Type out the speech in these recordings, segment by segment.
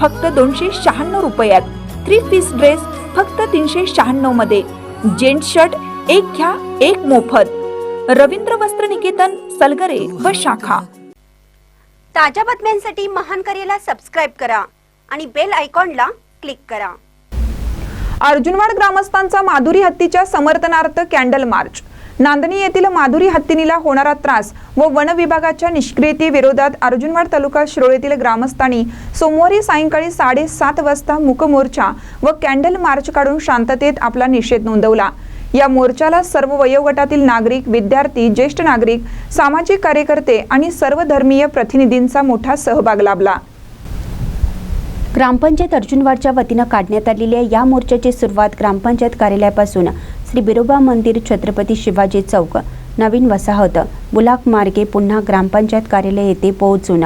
फक्त दोनशे शहाण्णव रुपयात. थ्री पीस ड्रेस फक्त तीनशे शहाण्णवमध्ये. जेंट शर्ट एक घ्या एक मोफत. रवींद्र वस्त्र निकेतन सलगरे व शाखा. ताज्या बातम्यांसाठी महान करेला सबस्क्राईब करा आणि बेल आयकॉनला क्लिक करा. अर्जुनवाड ग्रामस्थांचा माधुरी हत्तीच्या समर्थनार्थ कॅन्डल मार्च नांदणी येथील माधुरी हत्तीनीला होणारा त्रास व वन विभागाच्या निष्क्रियतेविरोधात अर्जुनवाड तालुका शिरोळ ग्रामस्थांनी सोमवारी सायंकाळी साडेसात वाजता मुकमोर्चा व कॅन्डल मार्च काढून शांततेत आपला निषेध नोंदवला. या मोर्चाला सर्व वयोगटातील नागरिक विद्यार्थी ज्येष्ठ नागरिक सामाजिक कार्यकर्ते आणि सर्व धर्मीय प्रतिनिधींचा मोठा सहभाग लाभला. ग्रामपंचायत अर्जुनवाडच्या वतीनं काढण्यात आलेल्या या मोर्चाची सुरुवात ग्रामपंचायत कार्यालयापासून श्री बिरोबा मंदिर छत्रपती शिवाजी चौक. नवीन वसाहत. बुलाक मार्गे पुन्हा ग्रामपंचायत कार्यालय येथे पोहोचून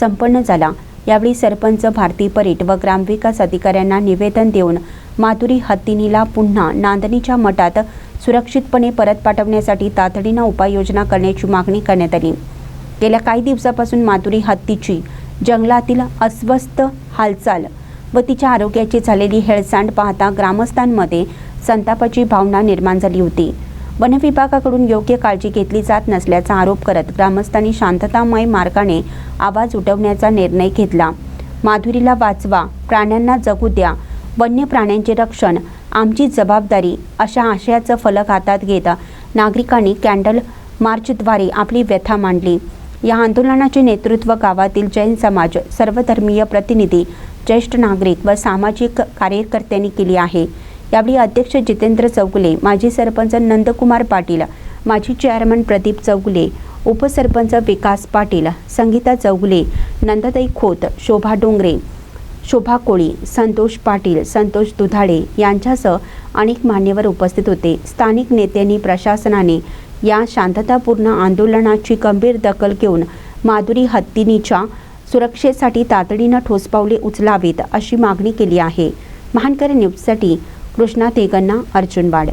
संपन्न झाला. यावेळी सरपंच भारती परीट व ग्रामविकास अधिकाऱ्यांना निवेदन देऊन माधुरी हत्तीनीला पुन्हा नांदणीच्या मठात सुरक्षितपणे परत पाठवण्यासाठी तातडीनं उपाययोजना करण्याची मागणी करण्यात आली. गेल्या काही दिवसापासून माधुरी हत्तीची जंगलातील अस्वस्थ हालचाल व तिच्या आरोग्याची झालेली हेळसांड पाहता ग्रामस्थांमध्ये संतापाची भावना निर्माण झाली होती. वन विभागाकडून योग्य काळजी घेतली जात नसल्याचा आरोप करत ग्रामस्थांनी शांततामय मार्गाने आवाज उठवण्याचा निर्णय घेतला. माधुरीला वाचवा प्राण्यांना जगू द्या वन्य प्राण्यांचे रक्षण आमची जबाबदारी अशा आशयाचं फलक हातात घेत नागरिकांनी कॅन्डल मार्चद्वारे आपली व्यथा मांडली. या आंदोलनाचे नेतृत्व गावातील जैन समाज सर्वधर्मीय प्रतिनिधी ज्येष्ठ नागरिक व सामाजिक कार्यकर्त्यांनी केली आहे. यावेळी अध्यक्ष जितेंद्र चौगुले माजी सरपंच नंदकुमार पाटील माजी चेअरमन प्रदीप चौगुले उपसरपंच विकास पाटील संगीता चौगुले नंदताई खोत शोभा डोंगरे शोभा कोळी संतोष पाटील संतोष दुधाडे यांच्यासह अनेक मान्यवर उपस्थित होते. स्थानिक नेत्यांनी प्रशासनाने या शांततापूर्ण आंदोलनाची गंभीर दखल घेऊन माधुरी हत्तीनीच्या सुरक्षेसाठी तातडीनं ठोस पावले उचलावीत अशी मागणी केली आहे. महानकर न्यूजसाठी कृष्णा तेगन्ना अर्जुनवाड